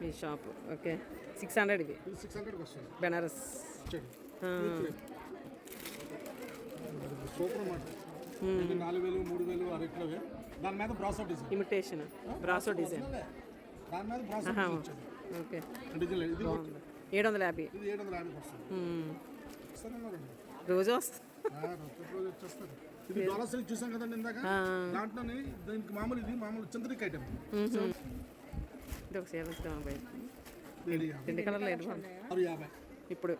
మీ shop. Okay. Six hundred ఇవి ఇది six హండ్రెడ్కి వస్తుంది. బెనారస్. సూపర్ అన్నమాట. నాలుగు వేలు మూడు వేలు ఆ రేట్లోవే దాని మీద brasso design. Imitation. Brasso design. దాని మీద బ్రాసో ఓకే. డిజైన్. ఇది ఏడు వందల యాభై. ఇది ఏడు వందల యాభైకి వస్తుంది రోజు వస్తుంది ఇది డాలర్ సిల్క్ చూసాం కదండి ఇందాక? దాంట్లోనే దీనికి మామూలు ఇది మామూలు చంద్రిక ఐటమ్ ఇది ఒక అబ్బాయి. ఏడు యాభై. రెండు కలర్లు ఏడు ఇప్పుడు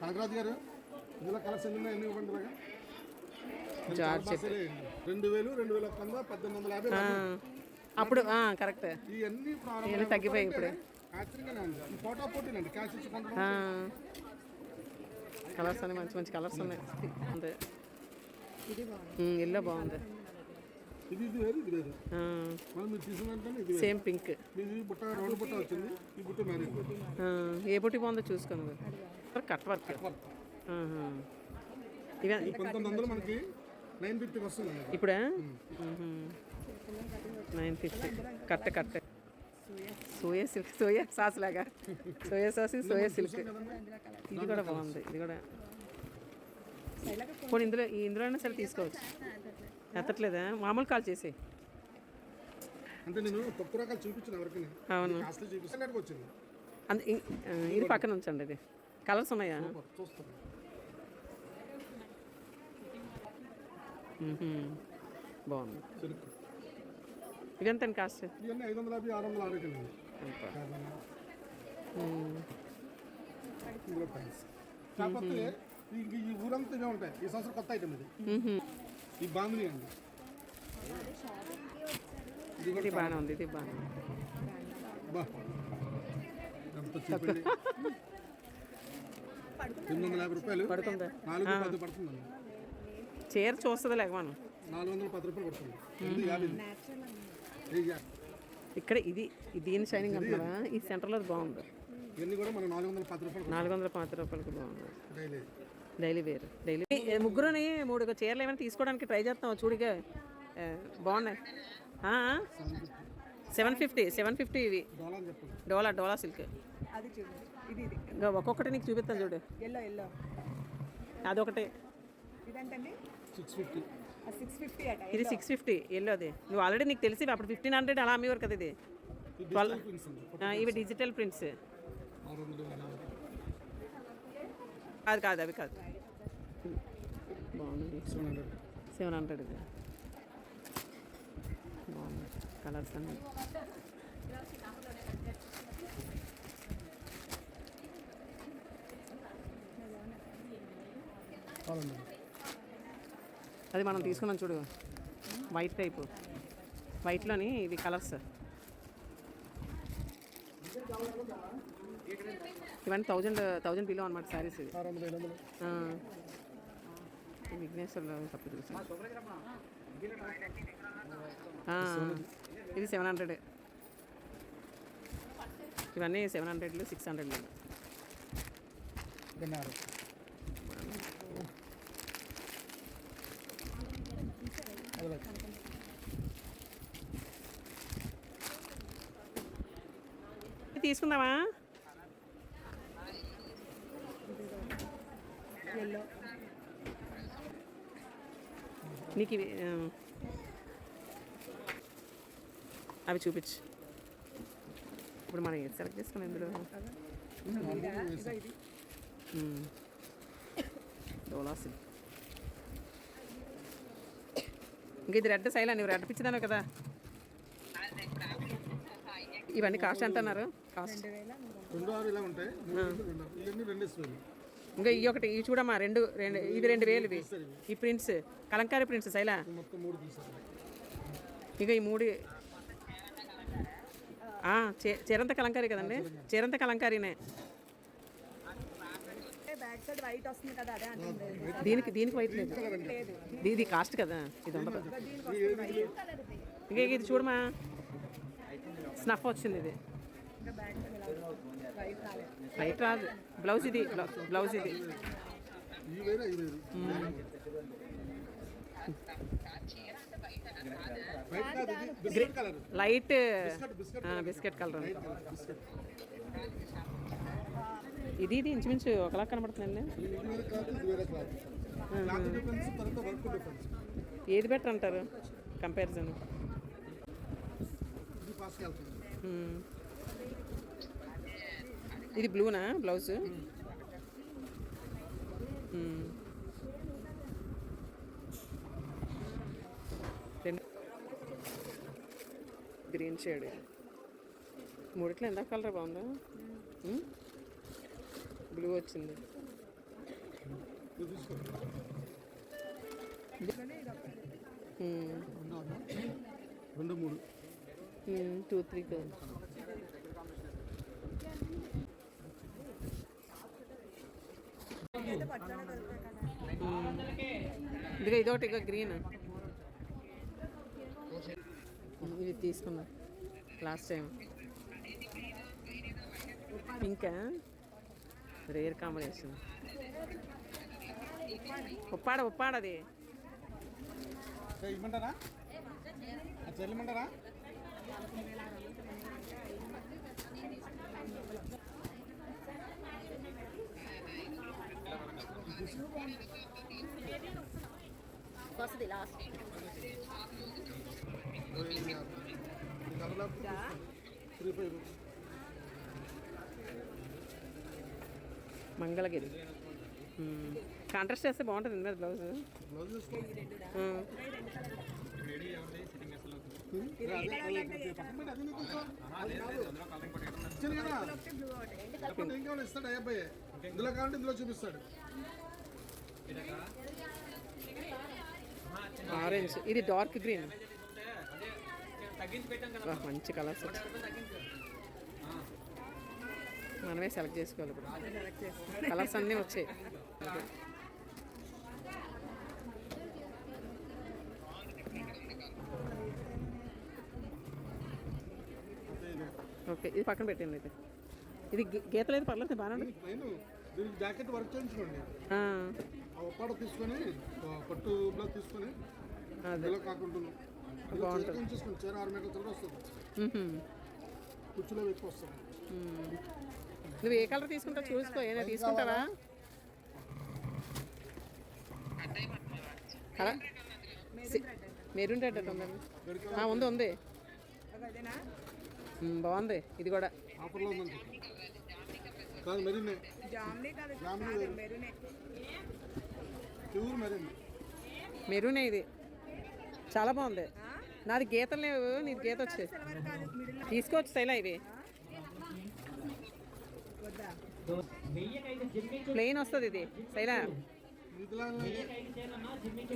కనకరాజు గారు ఇందులో కలర్స్ ఎన్ని ఉన్నాయి? ఎన్ని ఇవ్వండి జార్జెట్. రెండు వేలు రెండు వేల ఒక్క వంద పద్దెనిమిది వందల యాభై అప్పుడు కరెక్ట్. ఇవన్నీ తగ్గిపోయాయి ఇప్పుడు. ఫోటో పోటీలండి. క్యాష్ ఇచ్చి కొనడం కలర్స్ అన్ని మంచి మంచి కలర్స్ ఉన్నాయి. అంతే. ఎల్లో బాగుంది. ఇది ఇది వేరు ఇది వేరు. ఆ, మనం మీరు తీసిన వెంటనే ఇది వేరు. Same pink. ఇది బుట్ట రౌండ్ బుట్ట వచ్చింది ఈ బుట్ట మ్యారేజ్ ఆ, ఏ బుట్టి బాగుందో చూసుకోండి కట్ వర్క్. ఇవే ఈ పంతొమ్మిది వందలు మనకి నైన్ వస్తుంది ఇప్పుడా? నైన్ ఫిఫ్టీ కట్ట కట్ట సోయా సిల్క్ సోయా సాస్ లాగా. Soya sauce soya silk. ఇది కూడా బాగుంది ఇది కూడా. పోనీ ఇందులో ఈ ఇందులోనే సరే తీసుకోవచ్చు. ఎత్తట్లేదా? మామూలు కాల్ చేసి అంటే నేను తక్కువ రకాలు చూపించిన ఎవరికి? అవును. చూపిస్తాను వచ్చింది. ఇది పక్కన ఉంచండి ఇది. కలర్స్ ఉన్నాయా? చూస్తాను. బాగుంది. ఇది ఎంత కాస్ట్? ఇవన్నీ ఐదు వందల యాభై ఆరు వందల అరవై కాకపోతే ఈ ఊరంతా ఇవే ఉంటాయి. ఈ సంవత్సరం కొత్త ఐటమ్ ఇది. ఈ బాంధుని అండి. ఇది ఇది బాగానే ఉంది ఇది బాగానే ఉంది. ఎనిమిది వందల యాభై రూపాయలు? పడుతుందా? నాలుగు పది పడుతుందండి. చీర చూస్తుంది లేక మనం. నాలుగు వందల పది రూపాయలు పడుతుంది. ఇక్కడ ఇది ఇది దీని షైనింగ్ అంటున్నారా ఈ సెంటర్లో బాగుంది. ఇవన్నీ కూడా మనం నాలుగు వందల పది రూపాయలు నాలుగు వందల పాతి రూపాయలకి బాగుంది. Daily daily. వేర్ డైలీ ముగ్గురుని మూడు చీరలు ఏమైనా తీసుకోవడానికి ట్రై చేస్తాం చూడిగా. బాగున్నాయి. సెవెన్ ఫిఫ్టీ సెవెన్ ఫిఫ్టీ ఇవి. డోలా డోలా సిల్క్. అది చూడు. ఇది ఇది. ఇంకా ఒక్కొక్కటి నీకు చూపిస్తాను చూడు. Yellow yellow. అదొకటి. సిక్స్ ఫిఫ్టీ ఇది సిక్స్ ఫిఫ్టీ ఎల్లోది నువ్వు ఆల్రెడీ నీకు తెలిసి అప్పుడు ఫిఫ్టీన్ హండ్రెడ్ అలా అమ్మేవారు కదా ఇది. ఇవి డిజిటల్ ప్రింట్స్ యాభై. కాదు అవి కాదు. బాగుంది. Seven hundred. సెవెన్ హండ్రెడ్ ఇది బాగుంది. కలర్స్ అన్నీ. అది మనం తీసుకున్నాం చూడు. వైట్ టైపు వైట్లోని ఇవి కలర్స్. ఇవన్నీ థౌజండ్ థౌజండ్ బిలో అనమాట శారీస్ తప్పు చూసాను ఇది సెవెన్ హండ్రెడ్ ఇవన్నీ సెవెన్ హండ్రెడ్లు సిక్స్ హండ్రెడ్లు తీసుకుందామా? నీకు ఇవి అవి చూపించు. ఇప్పుడు మనం ఏది సెలెక్ట్ చేసుకున్నాం ఇందులో? మ్మ్. డోలా సిల్క్ ఇంక ఇది రెడ్ సైలా నువ్వు రెడ్ పిచ్చిదాను కదా. ఇవన్నీ కాస్ట్ ఎంత అన్నారు కాస్ట్. రెండు ఆరు ఇలా ఉంటాయి. మూడు వందలు, రెండు ఆరు. ఇవన్నీ రెండు ఇస్తుంది ఇంకా ఈ ఒకటి ఇవి చూడమ్మా రెండు రెండు ఇవి రెండు వేలు ఇవి. ఈ ప్రింట్స్ కలంకారీ ప్రింట్స్ శైలా ఇక ఈ మూడు చీరంత కలంకారీ కదండి? చీరంత. కలంకారీనే. బ్యాక్ సైడ్ వైట్ వస్తుంది కదా అదే అంటుంది దీనికి దీనికి వైట్ లేదు. ఇది- ఇది కాస్ట్ కదా ఇది ఉండదు. ఇంకా ఇది చూడమా స్నఫ్ వచ్చింది ఇది. వైట్ రాదు. బ్లౌజ్ ఇది. బ్లౌ- బ్లౌజ్ ఇది. లైట్ బిస్కెట్ కలర్ ఇది ఇది ఇంచుమించు ఒకలా కనబడుతుందండి. డిఫరెన్స్ ఏది బెటర్ అంటారు? కంపారిజన్ ఇది బ్లూనా బ్లౌజ్? గ్రీన్ షేడ్ మూడిట్లో ఎంత కలర్ బాగుందా? బ్లూ వచ్చింది. రెండు మూడు. టూ త్రీ టూ అయితే పట్టుదల దొరుకుతాయి కదా ఇదిగో ఇదొకటి ఇక గ్రీన్ ఇది తీసుకున్నా లాస్ట్ టైం ఇంకా రేర్ కాంబినేషన్ ఉప్పాడ ఉప్పాడ అది. ఏ, లాస్ట్ మంగళగిరి కాంట్రాస్ట్ చేస్తే బాగుంటుంది మీద బ్లౌజ్ ఇందులో కావాలంటే ఇందులో చూపిస్తాడు. ఆరెంజ్ ఇది డార్క్ గ్రీన్ మంచి కలర్స్ మనమే సెలెక్ట్ చేసుకోవాలి ఇప్పుడు. కలర్స్ అన్నీ వచ్చాయి. ఓకే ఇది పక్కన పెట్టండి అయితే. ఇది గీ- గీత లేదు పర్లేదు బాగానే దీనికి జాకెట్ వర్క్ చేయించుకోండి. ఒప్పాడ తీసుకొని పట్టు బ్లౌజ్ తీసుకొని ఇందులో కాకుండా చీర చేయించేసుకోండి చీర ఆరు మీటర్ల చీర వస్తుంది. కుర్చీలో ఎక్కువ వస్తుంది. నువ్వు ఏ కలర్ తీసుకుంటావు చూసుకో ఏదైనా తీసుకుంటావా? మెరూన్ రెడ్ అట్ట ఉందండి. ఉంది ఉంది. ఇది కూడా. కాదు మెరీన్ జామ్లీ కాదు జామ్లీ కాదు వేరు. మెరూనే ప్యూర్ మెరీన్ మెరూనే ఇది చాలా బాగుంది నాది గీతలు లేవు నీది గీత వచ్చి సిల్వర్ కాదు మిడిల్ తీసుకోవచ్చు శైలా ఇవి ప్లెయిన్ వస్తుంది ఇది శైలా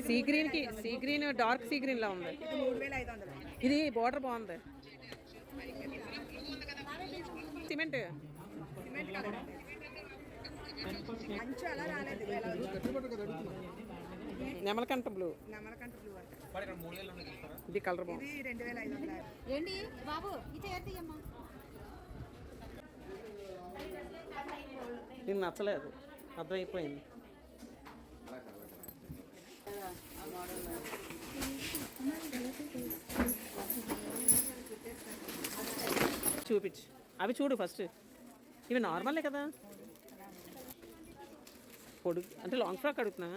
సీ గ్రీన్కి సీ గ్రీన్ డార్క్ సీ ఉంది వేల ఐదు వందలు ఇది బార్డర్ బాగుంది సిమెంట్ నెమలకంట బ్లూ. నమ్మలకంట బ్లూ అంట. ఇది కలర్ బాగుంది. ఇది రెండు వేల ఐదు వందలు. ఏంటి? బాబు ఇది ఇది నచ్చలేదు. అర్థమైపోయింది. చూపించు. అవి చూడు ఫస్ట్. ఇవి నార్మలే కదా. పొడుగు అంటే లాంగ్ ఫ్రాక్ అడుగుతున్నా.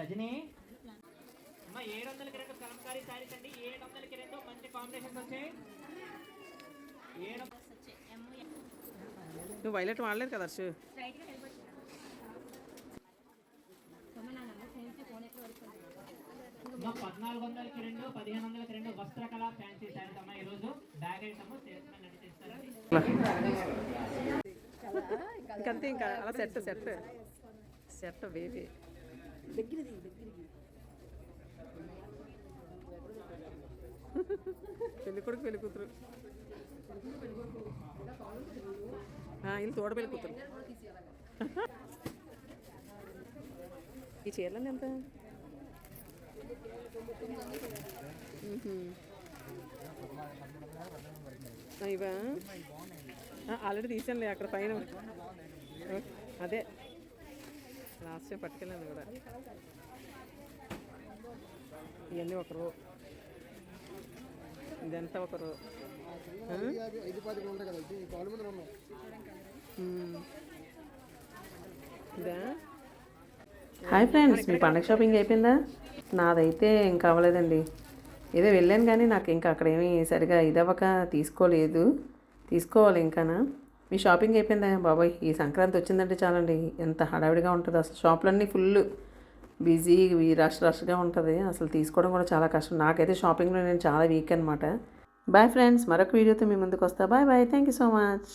రజనీ. అమ్మ ఏడు వందలకి రెండు కలంకారీ శారీస్ అండి. ఏడు వందలకి రెండు మంచి కాంబినేషన్స్ వచ్చాయి. ఏడు నువ్వు వైలెట్ వాడలేదు కదా అర్షు పద్నాలుగు వందలకి రెండు పదిహేను వందలకి రెండు వస్త్రకళ ఫ్యాన్సీ శారీస్ అమ్మ ఈ రోజు బ్యాగ్ ఐటమ్ సేల్స్మెన్ నడిచి ఇస్తారండి ఇంకంతే ఇంకా అలా సెట్ సెట్. సెట్ బేబీ పెళ్ళి కొడుకు పెళ్ళి కూతురు. వీళ్ళు తోడ పెళ్ళి కూతురు. ఈ చీరలన్నీ ఎంత? ఇవా? ఆల్రెడీ తీసానులే అక్కడ పైన. అదే. లాస్ట్ టైం పట్టుకెళ్ళాను కూడా. ఇవన్నీ ఒకరు ఇదంతా ఒకరు ఇదా? హాయ్ ఫ్రెండ్స్ మీ పండగ షాపింగ్ అయిపోయిందా? నాదైతే ఇంకా అవ్వలేదండి. ఏదో వెళ్ళాను కానీ నాకు ఇంకా అక్కడ ఏమీ సరిగా ఇదవ్వక తీసుకోలేదు. తీసుకోవాలి ఇంకానా? మీ షాపింగ్ అయిపోయిందా బాబాయ్? ఈ సంక్రాంతి వచ్చిందంటే చాలండి. ఎంత హడావిడిగా ఉంటుంది అసలు. షాపులన్నీ ఫుల్ బిజీ రష్ రష్గా ఉంటుంది. అసలు తీసుకోవడం కూడా చాలా కష్టం. నాకైతే షాపింగ్లో నేను చాలా వీక్ అనమాట బాయ్ ఫ్రెండ్స్ మరొక వీడియోతో మీ ముందుకు వస్తా. Bye bye. Thank you so much.